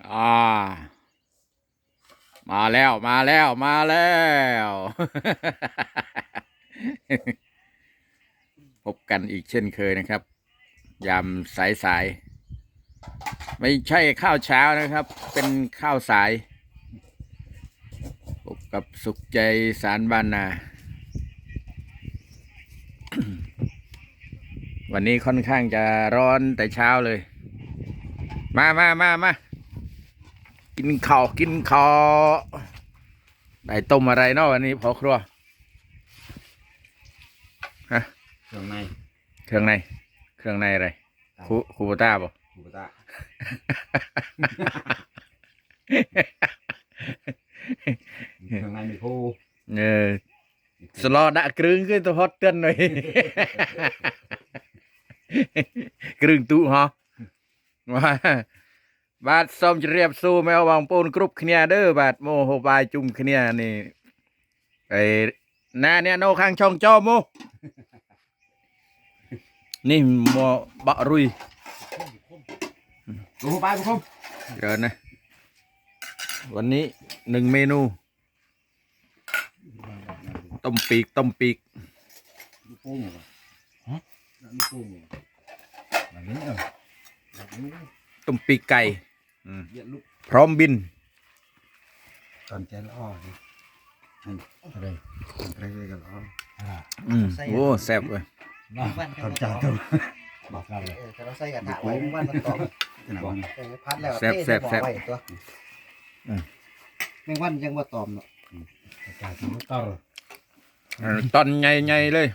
อ่า มาแล้วมาแล้วมาแล้ว พบกันอีกเช่นเคยนะครับ ยามสายสายไม่ใช่ข้าวเช้านะครับ เป็นข้าวสายพบกับสุขใจสารบ้านนาวันนี้ค่อนข้างจะร้อนแต่เช้าเลย มามามามา กินข้าวกินข้าวได้ต้มอะไรเนาะวันนี้พอครัวฮะเครื่องในเครื่องในเครื่องในอะไรคูคูโบต้าป่คูโบต้าเครื่องในมีคู่เออสลอดะกรึงขึ้นตัวฮอตเตือนหน่อยกรึงตู้ฮะว่า បាទសូមជម្រាបសួរម៉ែបងប្អូនគ្រប់គ្នាเด้อបាទមកហូបបាយជុំគ្នានេះហើយណាអ្នកនៅខាងช่องចោមក នេះមកបាក់រុយ ดูไปบุคคล เกินนะ วันนี้หนึ่งเมนู ต้มปีก ต้มปีก ลูกโป่งเหรอฮะลูกโป่งเหรอแบบนี้เออแบบนี้ ต้มปีกไก่อืม เยอะลูกพร้อมบิน ตอนใจละอ้อนี่อะไรตอนใจกันละอ้ออืมโอ้แซ่บเลยตอนใจตัวบอกกันเลยเออแต่เราใส่กระทะไว้มันมันตอบที่ไหนวะเออพัดแล้วแซ่บแซ่บแซ่บไว้ตัวอืมแมงวันยังว่าตอมเนาะกระจายตัวต่ออ่าตอนไงไงเลย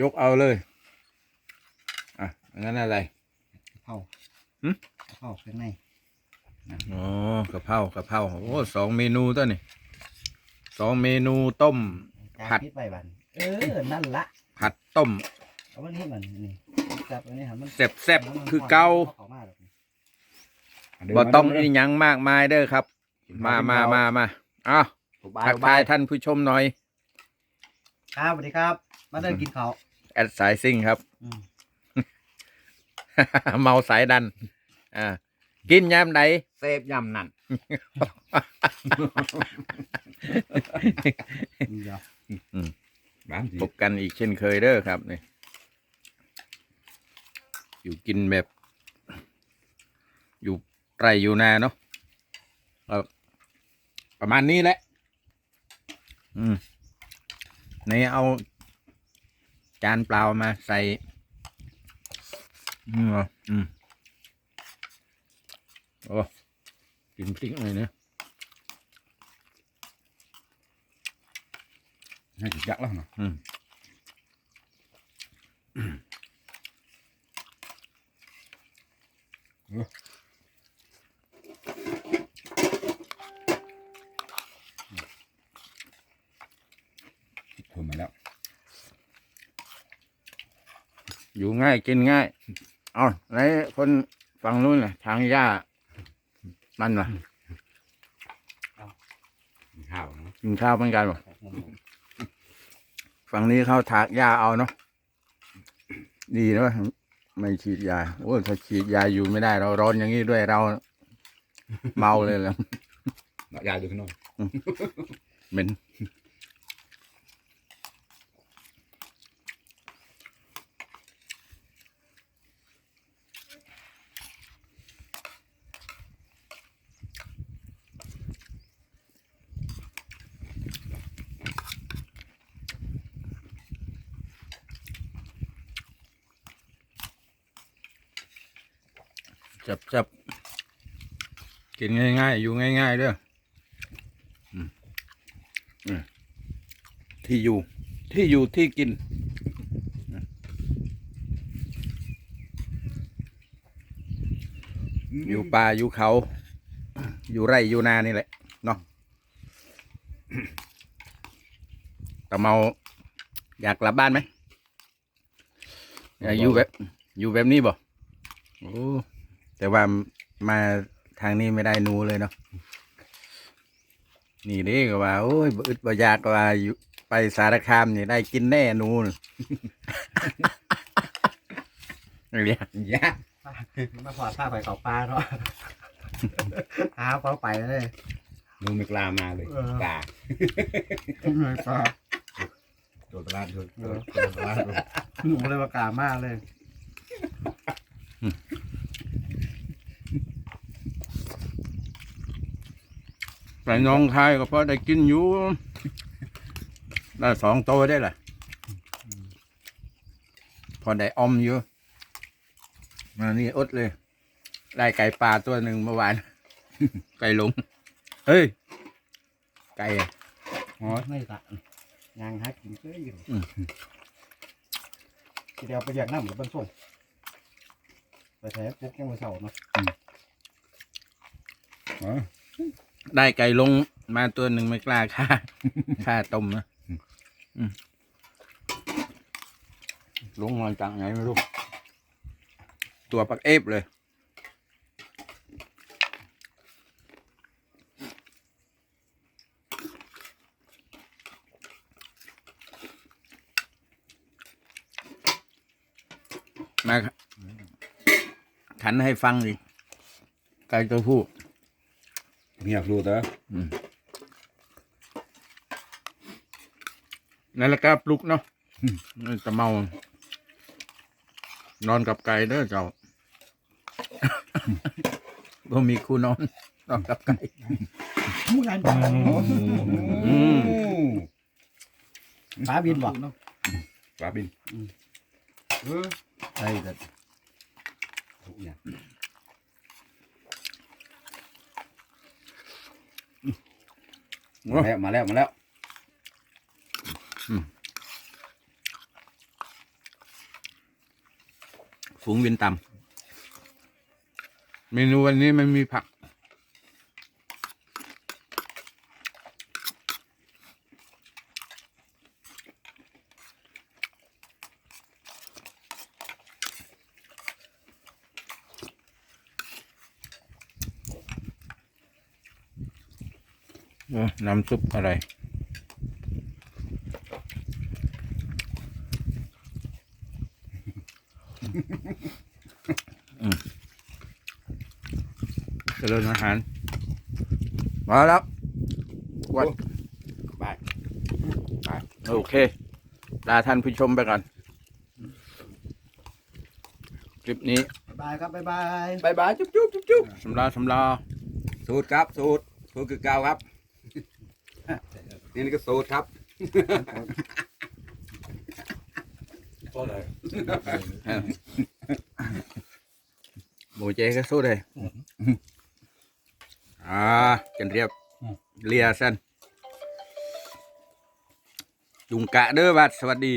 ยกเอาเลย อะงั้นอะไรเผาหึเผาข้างในอ๋อกะเพรากะเพราโอ้สองเมนูตัวนี่สองเมนูต้มจานผัดพิษไปบันเออ นั่นละผัดต้มเอาวันนี้มันนี่จับอันนี้ครับมันแซ่บแซ่บคือเกาอมาดอกนี่บ่ต้องอีหยังมากมายเด้อครับ มามามามาอ้าวทักทายท่านผู้ชมหน่อย ครับสวัสดีครับ มาเดินกินข้าวแอดสายซิ่งครับ อืม เมาสายดัน อ่ากินยามใดเซฟยำนั่นเดี๋ยวบ้านสิพบกันอีกเช่นเคยเด้อครับนี่อยู่กินแบบ อยู่ไรอยู่นาเนาะก็ประมาณนี้แหละ อืมนี่เอาจานเปล่ามาใส่ อืมเหรออืม โอ้กินพริกหน่อยเนะให้ถึงยักษ์แล้วเนาะอืมถูกมาแล้ว อยู่ง่ายกินง่าย เอาไหนคนฝั่งนู้นล่ะทางหญ้า มันล่ะข้าวนะกินข้าวเหมือนกันบ่ฝั่งนี้เขาถากหญ้าเอาเนาะดีนะว่าไม่ฉีดยาโอ้ยถ้าฉีดยาอยู่ไม่ได้ เราร้อนอย่างนี้ด้วยเรา เมาเลยแหละหน่อยยายดูข้างนอกเหม็น จับจับกินง่ายๆ อยู่ง่ายๆเด้ออืมอืมที่อยู่ ที่อยู่ที่กินอืมอยู่ป่าอยู่เขา อยู่ไร่อยู่นานี่แหละเนาะตะเมาอยากกลับบ้านไหมอยากอยู่แบบ อยู่แบบนี้บ่โอ้ แต่ว่ามาทางนี้ไม่ได้หนูเลยเนาะนี่เด้ก็ว่า โอ้ยบ่อึดบ่อยากก็ว่าอยู่ไปสารคามนี่ได้กินแน่หนูน่ะเรียกยักษ์มาพอดผ้าไปเขาปลาเนาะหาเขาไปเลยลุงไม่กล้ามาเลยเออกล้าไม่กล้าโดดตลาดโดดโดดตลาดหนูเลยว่ากล้ามากเลย ไปน้องคายก็พอได้กินอยู่ได้สองตัวได้แหละพอได้อมอยู่ มานี่อดเลย ได้ไก่ป่าตัวหนึ่งเมื่อวาน ไก่หลง เฮ้ย ไก่อะอ๋อไม่ตะยางหากินเยอะอยู่อืมทีเดียวไปเรียกน้ำหรือบ้านส่งไปแท้ปุ๊กยังไม่เศร้าเนาะ อ๋อ ได้ไก่ลงมาตัวหนึ่งไม่กล้าฆ่าฆ่าต้มนะอืมลงมาจากไหนไม่รู้ ตัวปักเอฟเลย มาขันให้ฟังดิไก่ตัวผู้ เงียบรู้เถอะนั่นแหละก็ปลุกเนาะนี่จะเมา นอนกับไก่เด้อเจ้าบ่มีคู่นอน นอนกับไก่มูยันปลาอืมปลาบินบ่ปลาบินเออใช่แต่ทุกอย่าง โอ้ มาแล้วมาแล้วมาแล้วฝูงวินต่ำเมนูวันนี้ไม่มีผัก น้ำซุปอะไรเจริญอาหาร มาแล้ววัดไปโอเค ลาท่านผู้ชมไปก่อน คลิปนี้บายครับบ๊ายบายบายบายจุ๊บจุ๊บจุ๊บจุ๊บสำลาสำลาสูตรครับ สูตร สูตรคือเก่าครับ นี่นี่ก็สูตรครับหมูเจก็สู้เลยอ่ากันเรียบเลียสันจุงกะเด้อบัดสวัสดี